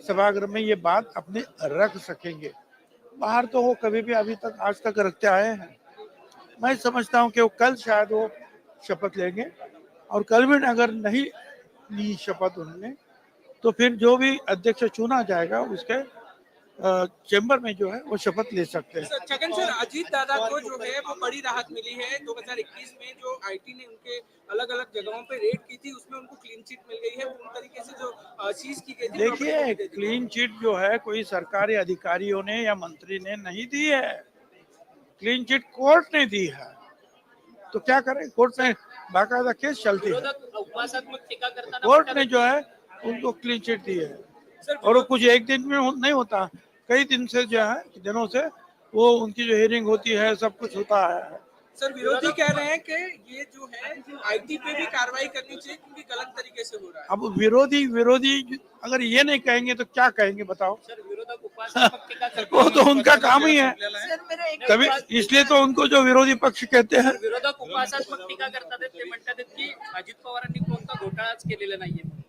सभागृह में ये बात अपने रख सकेंगे। बाहर तो वो कभी भी अभी तक, आज तक रखते आए हैं। मैं समझता हूँ कि वो कल शायद वो शपथ लेंगे और कल भी अगर नहीं ली शपथ उन्होंने तो फिर जो भी अध्यक्ष चुना जाएगा, उसके अ, चेंबर में जो है वो शपथ ले सकते हैं। छगन सर अजीत दादा को जो है वो बड़ी राहत मिली है। 2021 में जो आईटी ने उनके अलग अलग जगहों पे रेड की थी उसमें उनको क्लीन चिट मिल गई है। पूरी तरीके से जो सीज की गई थी देखिए। क्लीन चिट जो है कोई सरकारी अधिकारियों ने या मंत्री ने नहीं दी है। क्लीन चिट कोर्ट ने दी है। तो क्या करें? कोर्ट में बाकायदा केस चलती है। कोर्ट ने जो है उनको क्लीन चिट दी है। और वो कुछ एक दिन में नहीं होता। कई दिन से जो है दिनों से वो उनकी जो हियरिंग होती है सब कुछ होता है। सर विरोधी कह रहे हैं कि ये जो है आईटी पे भी कार्रवाई करनी चाहिए क्योंकि गलत तरीके से हो रहा है। अब विरोधी विरोधी अगर ये नहीं कहेंगे तो क्या कहेंगे बताओ? सर वो तो उनका काम ही है। सर मेरा एक तभी इसलिए तो उनको जो विरोधी पक्ष कहते हैं। विरोधक उपवासात्मक टीका करतात. ते म्हणतात की अजित पवारांनी कोणता घोटाळाच केलेला नाहीये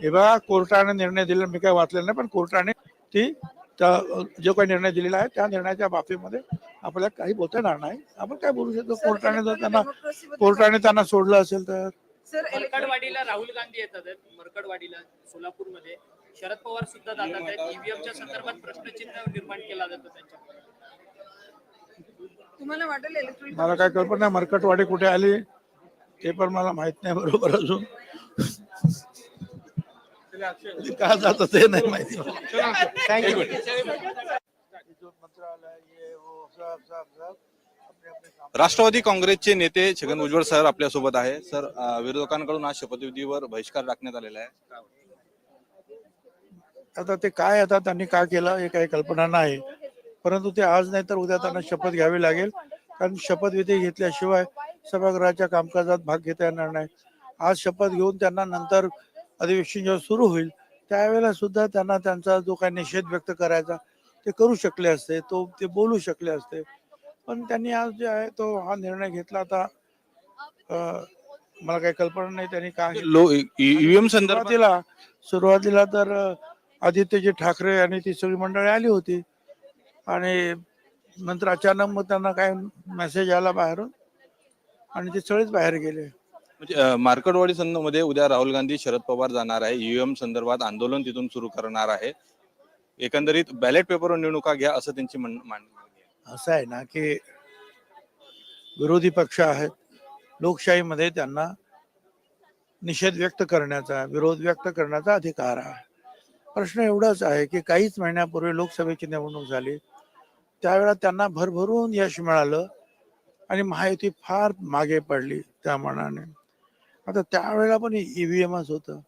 हे बघा कोर्टाने निर्णय दिला मी काय वाचलेलं नाही पण कोर्टाने ती त्या- जो काही निर्णय दिलेला आहे त्या निर्णयाच्या बाबतीमध्ये आपल्याला काही बोलता येणार नाही. आपण काय बोलू शकतो? कोर्टाने जर त्यांना कोर्टाने त्यांना सोडलं असेल तर? सर मरकडवाडीला राहुल गांधी येतात. मरकडवाडीला सोलापूरमध्ये. शरद पवार सुद्धा जातात आहेत. ईव्हीएमच्या संदर्भात प्रश्नचिन्ह निर्माण केला जातो त्यांच्या तुम्हाला वाटेल मला काय कल्पना नाही मरकटवाडी कुठे आली? ते पण मला माहीत नाही बरोबर अजून. का जात ते नाही माहिती. थँक्यू राष्ट्रवादी काँग्रेसचे नेते छगन भुजबळ सर आपल्यासोबत आहे. सर विरोधकांकडून आज शपथविधीवर बहिष्कार टाकण्यात आलेला आहे. आता ते काय आता त्यांनी का केलं हे काही कल्पना नाही. परंतु ते आज नाही तर उद्या त्यांना शपथ घ्यावी लागेल. कारण शपथविधी घेतल्याशिवाय सभागृहाच्या कामकाजात भाग घेता येणार नाही. आज शपथ घेऊन त्यांना नंतर अधिवेशन जेव्हा सुरू होईल त्यावेळेला सुद्धा त्यांना त्यांचा जो काही निषेध व्यक्त करायचा ते करू शकले असते तो ते बोलू शकले असते. पण त्यांनी आज जे आहे तो हा निर्णय घेतला. आता मला काही कल्पना नाही त्यांनी काय लो ईव्हीएम संदर्भात सुरुवातीला तर आदित्यजी ठाकरे आणि ती सगळी मंडळी आली होती. आणि नंतर अचानक मग त्यांना काय मेसेज आला बाहेरून. आणि ते सगळेच बाहेर गेले. म्हणजे मध्ये उद्या राहुल गांधी शरद पवार जाणार आहे. ईव्हीएम संदर्भात आंदोलन तिथून सुरू करणार आहे. एकंदरीत बॅलेट पेपरवर निवडणुका घ्या असं त्यांची म्हण- मांडणी असं आहे ना की विरोधी पक्ष आहेत. लोकशाहीमध्ये त्यांना निषेध व्यक्त करण्याचा विरोध व्यक्त करण्याचा अधिकार आहे. प्रश्न एवढाच आहे की काहीच महिन्यापूर्वी लोकसभेची निवडणूक झाली. त्यावेळा त्यांना भरभरून यश मिळालं आणि महायुती फार मागे पडली त्या मनाने. आता त्यावेळेला पण ईव्हीएमच होतं.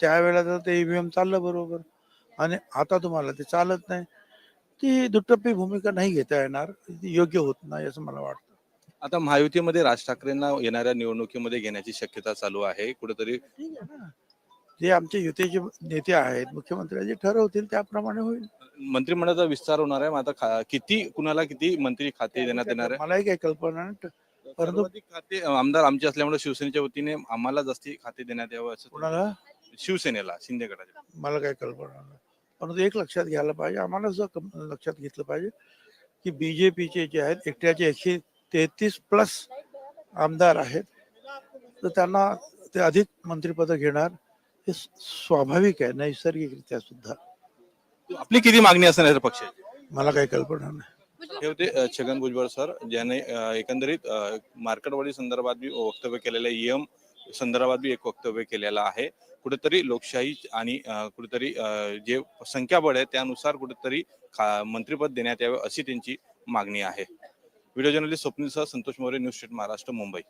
त्यावेळेला तर ते ईव्हीएम चाललं बरोबर. आणि आता तुम्हाला ते चालत नाही. ती दुटप्पी भूमिका नाही घेता येणार. ती योग्य होत नाही असं मला वाटतं. आता महायुतीमध्ये राज ठाकरेंना येणाऱ्या निवडणुकीमध्ये घेण्याची शक्यता चालू आहे. कुठेतरी जे आमचे युतीचे नेते आहेत मुख्यमंत्री जे ठरवतील त्याप्रमाणे होईल. मंत्रिमंडळाचा विस्तार होणार आहे. मग आता किती कुणाला किती मंत्री खाते देण्यात येणार आहे? मलाही काही कल्पना परंतु सर्वाधिक खाते आमदार आमचे असल्यामुळे शिवसेनेच्या वतीने आम्हाला जास्ती खाते देण्यात यावं असं कोणाला? शिवसेनेला शिंदे गटाच्या मला काही कल्पना नाही. परंतु एक लक्षात घ्यायला पाहिजे आम्हाला सुद्धा कम- लक्षात घेतलं पाहिजे की बीजेपीचे जे आहेत एकट्याचे एकशे तेहतीस प्लस आमदार आहेत तर त्यांना ते अधिक मंत्रिपद घेणार हे स्वाभाविक आहे नैसर्गिकरित्या सुद्धा. आपली किती मागणी असणार आहे पक्षाची? मला काही कल्पना नाही. हे होते छगन भुजबळ सर ज्याने एकंदरीत मार्केटवाडी संदर्भात बी वक्तव्य केलेलं आहे. संदर्भात बी एक वक्तव्य केलेलं आहे. कुठेतरी लोकशाही आणि कुठेतरी जे संख्याबळ आहे त्यानुसार कुठेतरी मंत्रीपद देण्यात यावे अशी त्यांची मागणी आहे. व्हिडिओ जर्नलिस्ट स्वप्नील सह संतोष मोरे न्यूज स्टेट महाराष्ट्र मुंबई.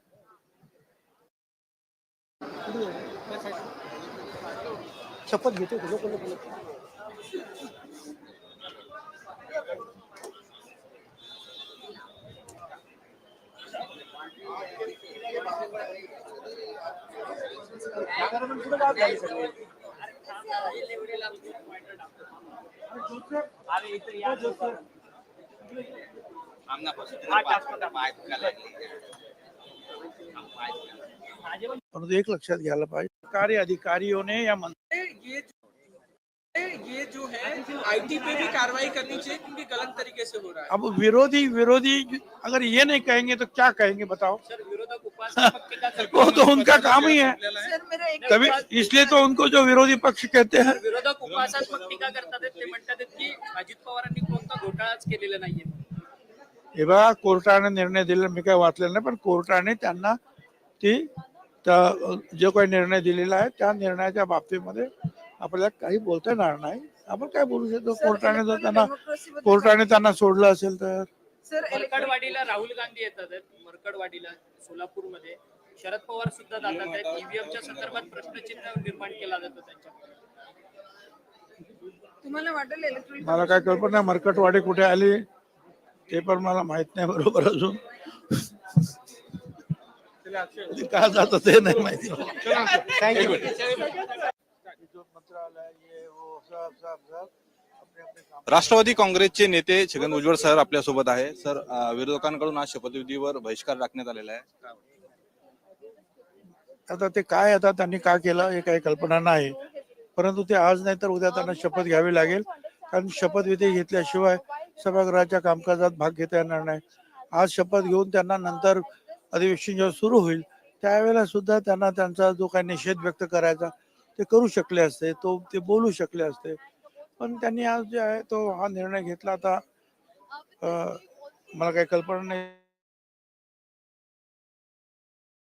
शपथ घेतो कारण झाली परंतु एक लक्षात घ्यायला पाहिजे. सरकारी अधिकारीઓને या मंत्री ये जो है आईटी पे भी कार्रवाई करनी चाहिए क्योंकि गलत तरीके से हो रहा है। अब विरोधी विरोधी अगर ये नहीं कहेंगे तो क्या कहेंगे बताओ। सर विरोधक वो तो उनका काम ही है। सर मेरा एक तभी इसलिए तो उनको जो विरोधी पक्ष कहते हैं। विरोधक उपासनात्मक टीका करतात. ते म्हणतात की अजित पवारांनी कोणता घोटाळाच केलेला नाहीये. हे बघा कोर्टाने निर्णय दिला मी काय वाचलेलं नाही पण कोर्टाने त्यांना ती जो काही निर्णय दिलेला आहे त्या निर्णयाच्या बाबतीमध्ये आपल्याला काही बोलता येणार नाही. आपण काय बोलू शकतो? कोर्टाने जर त्यांना कोर्टाने त्यांना सोडलं असेल तर? सर मरकडवाडीला राहुल गांधी येतात. मरकडवाडीला सोलापूरमध्ये. शरद पवार सुद्धा जातात आहेत. ईव्हीएमच्या संदर्भात प्रश्नचिन्ह निर्माण केला जातो त्यांच्या तुम्हाला वाटेल इलेक्ट्रॉनिक मला काय कल्पना नाही मरकटवाडी कुठे आली? ते पण मला माहीत नाही बरोबर अजून. ते का जात ते नाही माहिती. जो राष्ट्रवादी काँग्रेसचे नेते छगन भुजबळ सर आपल्यासोबत आहे. सर विरोधकांकडून आज शपथविधीवर बहिष्कार टाकण्यात आलेला आहे. आता ते काय आता त्यांनी का केलं हे काही कल्पना नाही. परंतु ते आज नाही तर उद्या त्यांना शपथ घ्यावी लागेल. कारण शपथविधी घेतल्याशिवाय सभागृहाच्या कामकाजात भाग घेता येणार नाही. आज शपथ घेऊन त्यांना नंतर अधिवेशन जेव्हा सुरू होईल त्यावेळेला सुद्धा त्यांना त्यांचा जो काही निषेध व्यक्त करायचा ते करू शकले असते तो ते बोलू शकले असते. पण त्यांनी आज जे आहे तो हा निर्णय घेतला. आता मला काही कल्पना नाही.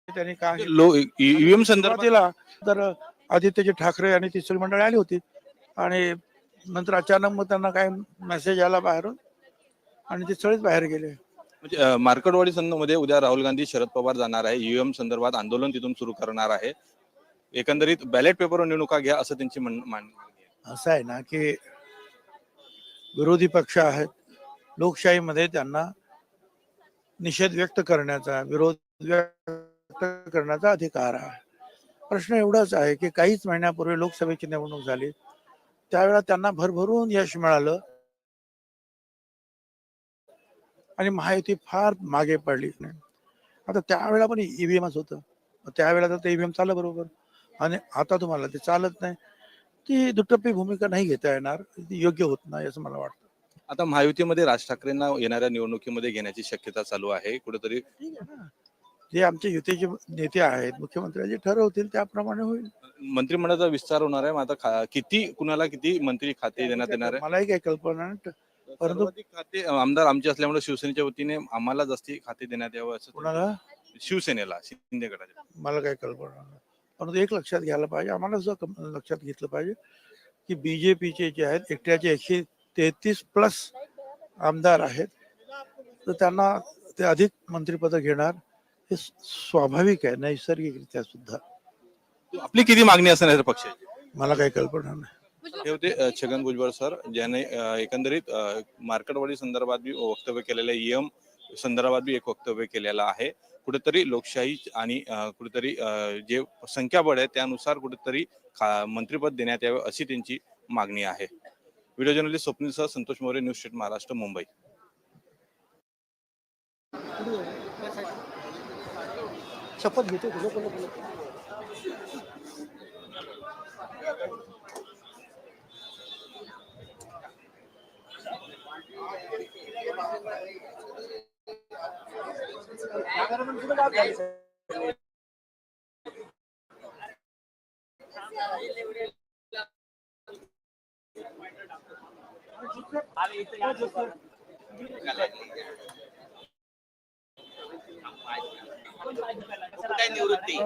त्यांनी का घेतला. लो ईव्हीएम संदर्भात तर आदित्यजी ठाकरे आणि ती सगळी मंडळी आली होती. आणि नंतर अचानक मग त्यांना काय मेसेज आला बाहेरून. आणि ते सगळेच बाहेर गेले. म्हणजे अ, मार्कडवाडी संघामध्ये उद्या राहुल गांधी शरद पवार जाणार आहे. ईव्हीएम संदर्भात आंदोलन तिथून सुरू करणार आहे. एकंदरीत बॅलेट पेपरवर निवडणुका घ्या असं त्यांची मान्य असं आहे ना की विरोधी पक्ष आहेत. लोकशाहीमध्ये त्यांना निषेध व्यक्त करण्याचा विरोध व्यक्त करण्याचा अधिकार आहे. प्रश्न एवढाच आहे की काहीच महिन्यापूर्वी लोकसभेची निवडणूक झाली त्यावेळेला त्यांना भरभरून यश मिळालं. आणि महायुती फार मागे पडली. नाही आता त्यावेळेला पण ईव्हीएमच होतं. त्यावेळेला तर ईव्हीएम चाललं बरोबर. आणि आता तुम्हाला ते चालत नाही. ती दुटप्पी भूमिका नाही घेता येणार. ती योग्य होत नाही असं मला वाटतं. आता महायुतीमध्ये राज ठाकरेंना येणाऱ्या निवडणुकीमध्ये घेण्याची शक्यता चालू आहे. कुठेतरी जे आमचे युतीचे नेते आहेत मुख्यमंत्री जे ठरवतील त्याप्रमाणे होईल. मंत्रिमंडळाचा विस्तार होणार आहे. मग आता खा- किती कुणाला किती मंत्री खाते देण्यात येणार आहे? मलाही काही कल्पना नाही. परंतु सर्वाधिक खाते आमदार आमचे असल्यामुळे शिवसेनेच्या वतीने आम्हाला जास्ती खाते देण्यात यावं असं कुणाला? शिवसेनेला शिंदे गटाच्या. मला काही कल्पना नाही. परंतु एक लक्षात घ्यायला पाहिजे आम्हाला सुद्धा लक्षात घेतलं पाहिजे की बीजेपीचे जे आहेत एकट्याचे एकशे तेहतीस प्लस आमदार आहेत. तर त्यांना ते अधिक मंत्रिपद घेणार हे स्वाभाविक आहे नैसर्गिकरित्या सुद्धा. आपली किती मागणी असणार आहे पक्षाची? मला काही कल्पना नाही. हे होते छगन भुजबळ सर ज्याने एकंदरीत अ, मार्कडवाडी संदर्भात बी वक्तव्य केलेलं ईएम संदर्भात बी एक वक्तव्य केलेलं आहे. कुठेतरी लोकशाही आणि कुठेतरी जे संख्याबळ आहे त्यानुसार कुठेतरी मंत्रीपद मंत्रिपद देण्यात यावे अशी त्यांची मागणी आहे. व्हिडिओ जर्नलिस्ट स्वप्नील सह संतोष मोरे न्यूज स्टेट महाराष्ट्र मुंबई. शपथ घेते निवृत्ती?